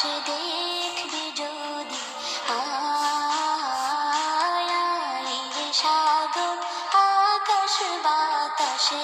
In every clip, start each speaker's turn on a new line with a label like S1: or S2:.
S1: এসে দেখবি যদি আয় সাগর আকাশ বাতাসে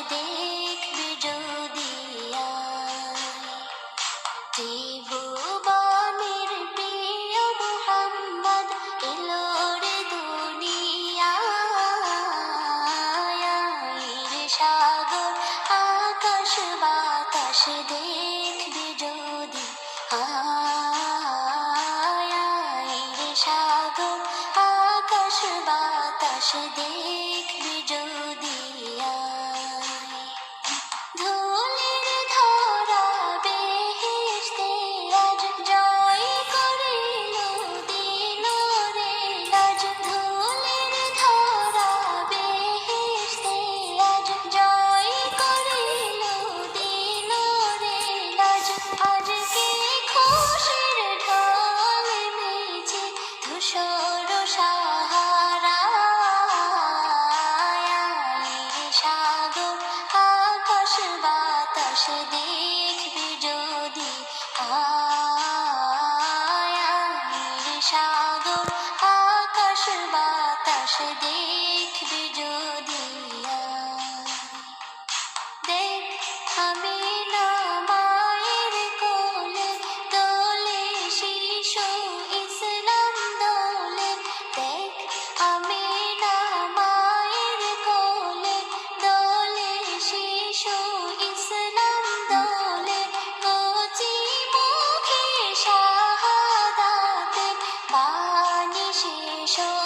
S1: 手。